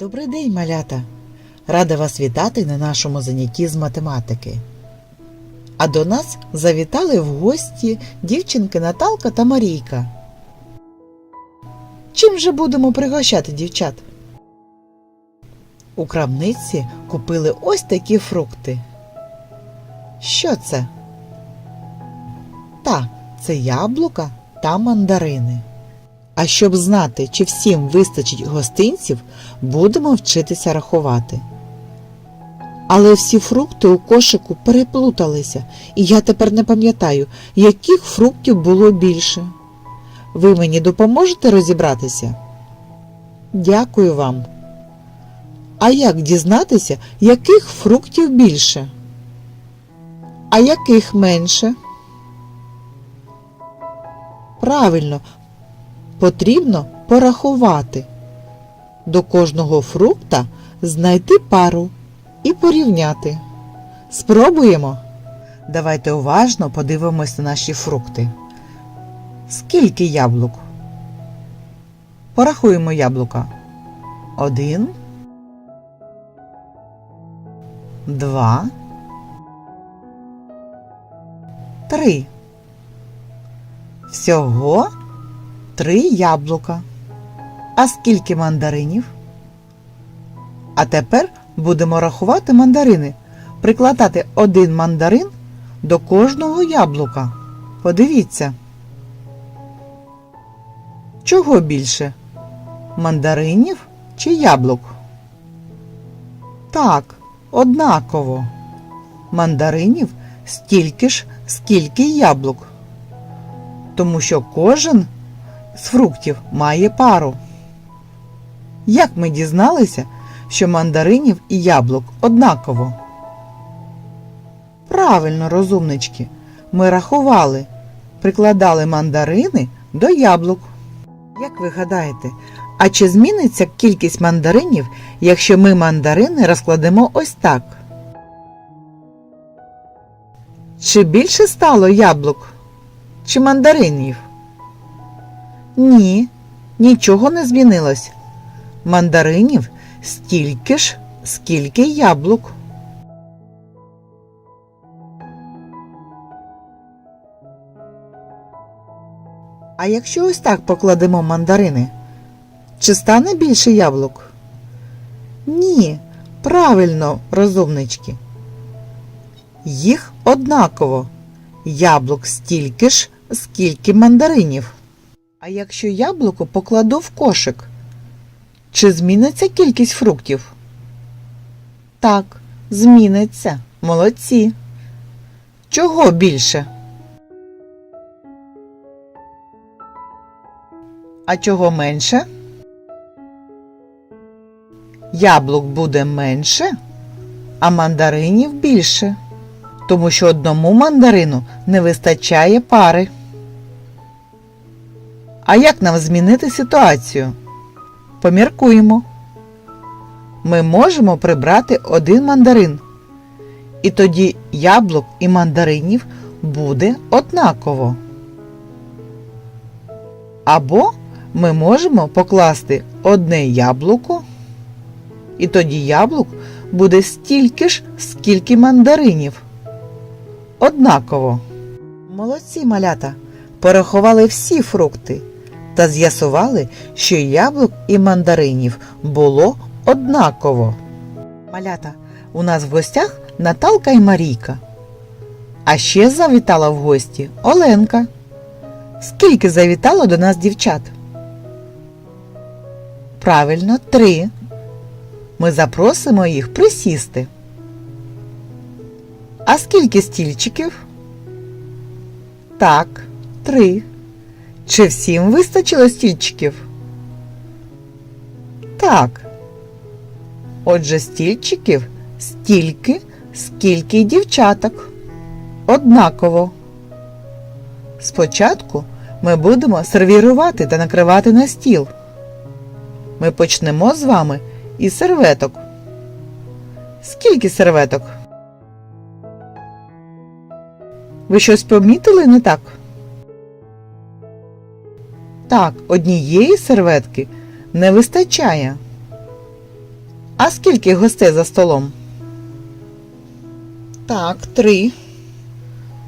Добрий день, малята! Рада вас вітати на нашому занятті з математики. А до нас завітали в гості дівчинки Наталка та Марійка. Чим же будемо пригощати дівчат? У крамниці купили ось такі фрукти. Що це? Та, це яблука та мандарини. А щоб знати, чи всім вистачить гостинців, будемо вчитися рахувати. Але всі фрукти у кошику переплуталися, і я тепер не пам'ятаю, яких фруктів було більше. Ви мені допоможете розібратися? Дякую вам. А як дізнатися, яких фруктів більше? А яких менше? Правильно, потрібно порахувати. До кожного фрукта знайти пару і порівняти. Спробуємо. Давайте уважно подивимось на наші фрукти. Скільки яблук? Порахуємо яблука. Один. Два. Три. Всього три яблука. А скільки мандаринів? А тепер будемо рахувати мандарини. Прикладати один мандарин до кожного яблука. Подивіться. Чого більше? Мандаринів чи яблук? Так, однаково. Мандаринів стільки ж, скільки яблук. Тому що кожен з фруктів має пару. Як ми дізналися, що мандаринів і яблук однаково? Правильно, розумнички, ми рахували, прикладали мандарини до яблук. Як ви гадаєте, а чи зміниться кількість мандаринів, якщо ми мандарини розкладемо ось так? Чи більше стало яблук? Чи мандаринів? Ні, нічого не змінилось. Мандаринів стільки ж, скільки яблук. А якщо ось так покладемо мандарини, чи стане більше яблук? Ні, правильно, розумнички. Їх однаково. Яблук стільки ж, скільки мандаринів. А якщо яблуко покладу в кошик, чи зміниться кількість фруктів? Так, зміниться. Молодці. Чого більше? А чого менше? Яблук буде менше, а мандаринів більше, тому що одному мандарину не вистачає пари. А як нам змінити ситуацію? Поміркуємо. Ми можемо прибрати один мандарин. І тоді яблук і мандаринів буде однаково. Або ми можемо покласти одне яблуко, і тоді яблук буде стільки ж, скільки мандаринів. Однаково. Молодці малята порахували всі фрукти та з'ясували, що яблук і мандаринів було однаково. Малята, у нас в гостях Наталка і Марійка. А ще завітала в гості Оленка. Скільки завітало до нас дівчат? Правильно, три. Ми запросимо їх присісти. А скільки стільчиків? Так, три. Чи всім вистачило стільчиків? Так. Отже, стільчиків стільки, скільки й дівчаток. Однаково. Спочатку ми будемо сервірувати та накривати на стіл. Ми почнемо з вами із серветок. Скільки серветок? Ви щось помітили не так? Так, однієї серветки не вистачає. А скільки гостей за столом? Так, три.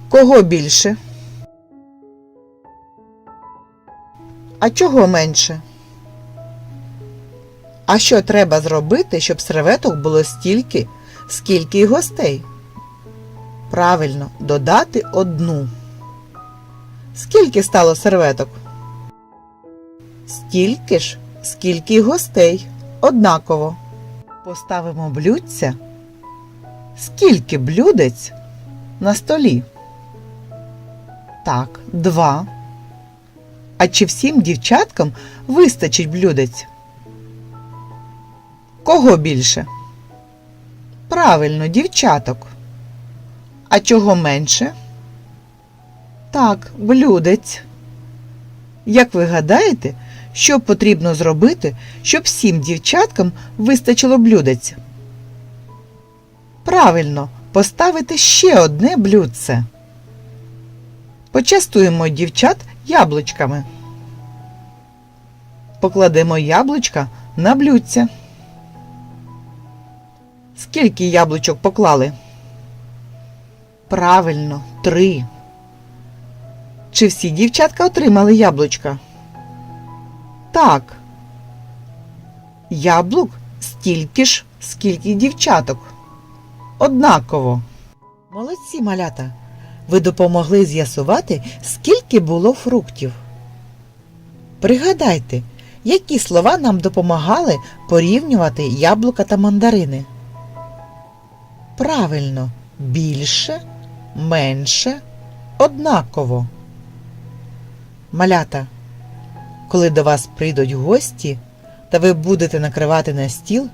Кого більше? А чого менше? А що треба зробити, щоб серветок було стільки, скільки й гостей? Правильно, додати одну. Скільки стало серветок? Стільки ж, скільки й гостей. Однаково. Поставимо блюдця. Скільки блюдець на столі? Так, два. А чи всім дівчаткам вистачить блюдець? Кого більше? Правильно, дівчаток. А чого менше? Так, блюдець. Як ви гадаєте, що потрібно зробити, щоб всім дівчаткам вистачило блюдець? Правильно, поставити ще одне блюдце. Почастуємо дівчат яблучками. Покладемо яблучка на блюдце. Скільки яблучок поклали? Правильно, три. Чи всі дівчатка отримали яблучка? Так. Яблук стільки ж, скільки дівчаток. Однаково. Молодці, малята. Ви допомогли з'ясувати, скільки було фруктів. Пригадайте, які слова нам допомагали порівнювати яблука та мандарини. Правильно, більше, менше, однаково. Малята, коли до вас прийдуть гості та ви будете накривати на стіл,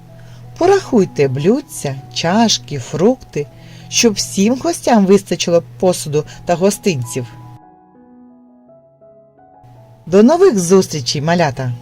порахуйте блюдця, чашки, фрукти, щоб всім гостям вистачило посуду та гостинців. До нових зустрічей, малята!